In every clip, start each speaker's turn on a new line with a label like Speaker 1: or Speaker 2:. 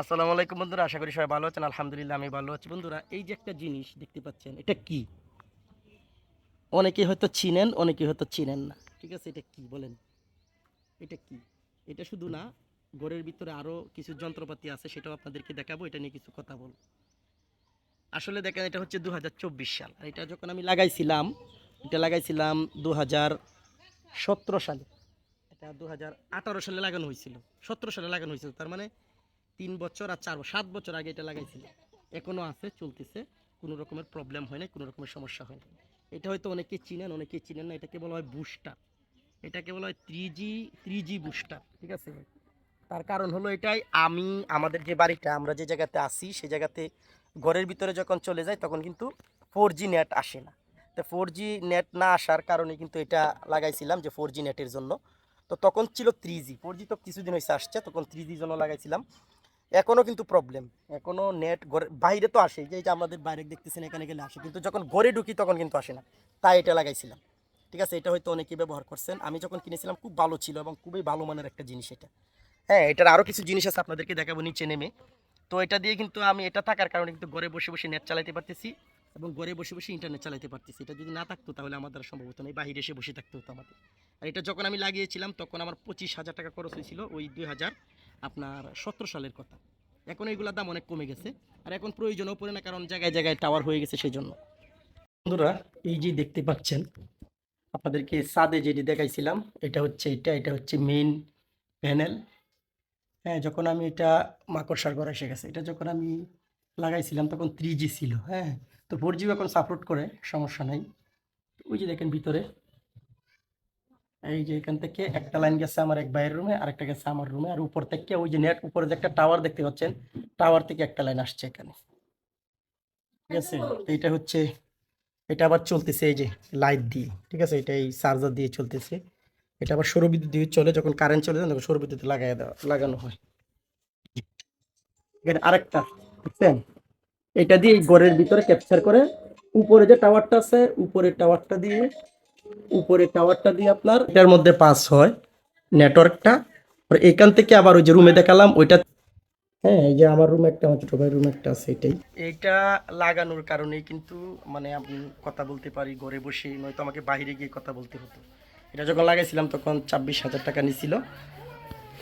Speaker 1: আসসালামু আলাইকুম বন্ধুরা, আশা করি সবাই ভালো আছেন। আলহামদুলিল্লাহ আমি ভালো আছি। বন্ধুরা, এই যে একটা জিনিস দেখতে পাচ্ছেন, এটা কি? অনেকে হয়তো চিনেন অনেকে হয়তো চিনেন না। ঠিক আছে, এটা কি বলেন? এটা কি? এটা শুধু না, ঘরের ভিতরে আরও কিছু যন্ত্রপাতি আছে, সেটাও আপনাদেরকে দেখাবো, এটা নিয়ে কিছু কথা বলব। আসলে দেখেন, এটা হচ্ছে দু হাজার চব্বিশ সাল। আর এটা যখন আমি লাগাইছিলাম, এটা লাগাইছিলাম দু সালে। এটা দু হাজার আঠারো সালে লাগানো হয়েছিল। সতেরো সালে লাগানো হয়েছিল, তার মানে তিন বছর আর চার সাত বছর আগে এটা লাগাইছিল। এখনও আছে, চলতেছে। কোনো রকমের প্রবলেম হয় না কোনো রকমের সমস্যা হয় না এটা হয়তো অনেকে চিনেন অনেকে চিনেন না, এটাকে বলা হয় বুস্টার এটাকে বলা হয় three G three G booster ঠিক আছে? তার কারণ হলো এটাই, আমি, আমাদের যে বাড়িটা, আমরা যে জায়গাতে আসি সেই জায়গাতে ঘরের ভিতরে যখন চলে যায়, তখন কিন্তু ফোর জি নেট আসে না। তো ফোর জি নেট না আসার কারণে কিন্তু এটা লাগাইছিলাম যে ফোর জি নেটের জন্য। তো তখন ছিল থ্রি জি ফোর জি তো কিছুদিন হয়েছে আসছে, তখন থ্রি জি জন্য লাগাইছিলাম। এখনও কিন্তু প্রবলেম এখনও নেট ঘরে বাইরে তো আসে যে আমাদের বাইরে দেখতেছেন, এখানে গেলে আসে। কিন্তু যখন ঘরে ঢুকি তখন কিন্তু আসে না। তাই এটা লাগাইছিলাম। ঠিক আছে, এটা হয়তো অনেকেই ব্যবহার করছেন। আমি যখন কিনেছিলাম, খুব ভালো ছিল এবং খুবই ভালো মানের একটা জিনিস এটা। হ্যাঁ এটার আরও কিছু জিনিস আছে আপনাদেরকে দেখাবো নিচে নেমে। তো এটা দিয়ে কিন্তু আমি এটা থাকার কারণে কিন্তু ঘরে বসে বসে নেট চালাতে পারতেছি। এবং ঘরে বসে বসে ইন্টারনেট চালাতে পারতেছি। এটা যদি না থাকতো তাহলে আমার দ্বারা সম্ভব হতো না। বাহিরে এসে বসে থাকতে হতো আমাদের। আর এটা যখন আমি লাগিয়েছিলাম, তখন আমার পঁচিশ হাজার টাকা খরচ হয়েছিল ওই দুই হাজার আপনার সতেরো সালের কথা। এখন এইগুলোর দাম অনেক কমে গেছে। আর এখন প্রয়োজনও পড়ে না, কারণ জায়গায় জায়গায় টাওয়ার হয়ে গেছে সেই জন্য বন্ধুরা, এই যে দেখতে পাচ্ছেন, আপনাদেরকে সাদে যেটি দেখাইছিলাম, এটা হচ্ছে এটা এটা হচ্ছে মেইন প্যানেল হ্যাঁ যখন আমি এটা মাকড়সার এসে গেছে, এটা যখন আমি লাগাইছিলাম, তখন থ্রি জি ছিল হ্যাঁ? তো ফোর জিও এখন সাপোর্ট করে, সমস্যা নাই। ওই যে দেখেন ভিতরে, এই যে এখান থেকে একটা লাইন গেছে আমার এক বাইরের রুমে আরেকটা গেছে আমার রুমে আর উপর থেকে ওই যে নেট উপরে যে একটা টাওয়ার দেখতে পাচ্ছেন টাওয়ার থেকে একটা লাইন আসছে এখানে। ঠিক আছে? এটা হচ্ছে, এটা আবার চলতেছে এই যে লাইট দিয়ে, ঠিক আছে? এটা এই চার্জার দিয়ে চলতেছে। এটা আবার সৌর বিদ্যুৎ দিয়ে চলে, যখন কারেন্ট চলে যায়, তখন সৌর বিদ্যুৎ লাগাই দেওয়া, লাগানো হয়। আরেকটা বুঝছেন? এটা দিয়ে ঘরের ভিতরে ক্যাপচার করে, উপরে যে টাওয়ারটা আছে উপরের টাওয়ারটা দিয়ে, উপরে টাওয়ারটা দিয়ে আপনার এটার মধ্যে পাস হয় নেটওয়ার্কটা এখান থেকে আবার ওই যে রুমে দেখালাম, ওইটা হ্যাঁ এই যে আমার রুম একটা, আমার ছোট ভাই রুম একটা আছে এটাই। এটা লাগানোর কারণে কিন্তু মানে আমি কথা বলতে পারি, ঘরে বসে নয়তো আমাকে বাইরে গিয়ে কথা বলতে হতো। এটা যখন লাগাইছিলাম, তখন ছাব্বিশ হাজার টাকা নিছিল।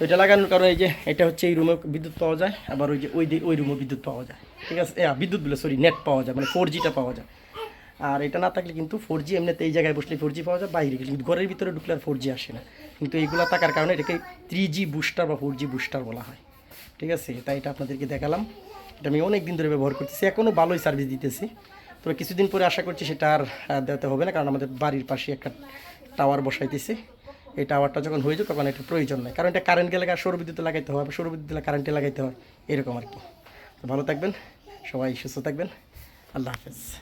Speaker 1: তো এটা লাগানোর কারণে এই যে এটা হচ্ছে এই রুমে বিদ্যুৎ পাওয়া যায়, আবার ওই যে ওই ওই রুমে বিদ্যুৎ পাওয়া যায়। ঠিক আছে? বিদ্যুৎ বলে সরি নেট পাওয়া যায় মানে ফোর জিটা পাওয়া যায়। আর এটা না থাকলে কিন্তু ফোর জি এমনিতে এই জায়গায় বসলে ফোর জি পাওয়া যায়, বাইরে কিন্তু ঘরের ভিতরে ঢুকলে আর ফোর জি আসে না। কিন্তু এইগুলো থাকার কারণে এটাকে থ্রি জি বুস্টার বা ফোর জি বুস্টার বলা হয়। ঠিক আছে? তাই এটা আপনাদেরকে দেখালাম। এটা আমি অনেক দিন ধরে ব্যবহার করতেছি এখনও ভালোই সার্ভিস দিতেছি। তবে কিছুদিন পরে আশা করছি সেটা আর দেওয়াতে হবে না, কারণ আমাদের বাড়ির পাশে একটা টাওয়ার বসাইতেছে। এই টাওয়ারটা যখন হয়ে যায় তখন এটা প্রয়োজন নেই। কারণ এটা কারেন্ট গেলে সৌর বিদ্যুতে লাগাইতে হবে সৌর বিদ্যুতে কারেন্টে লাগাইতে হয়। এরকম আর কি। তো ভালো থাকবেন, সবাই সুস্থ থাকবেন। আল্লাহ হাফেজ।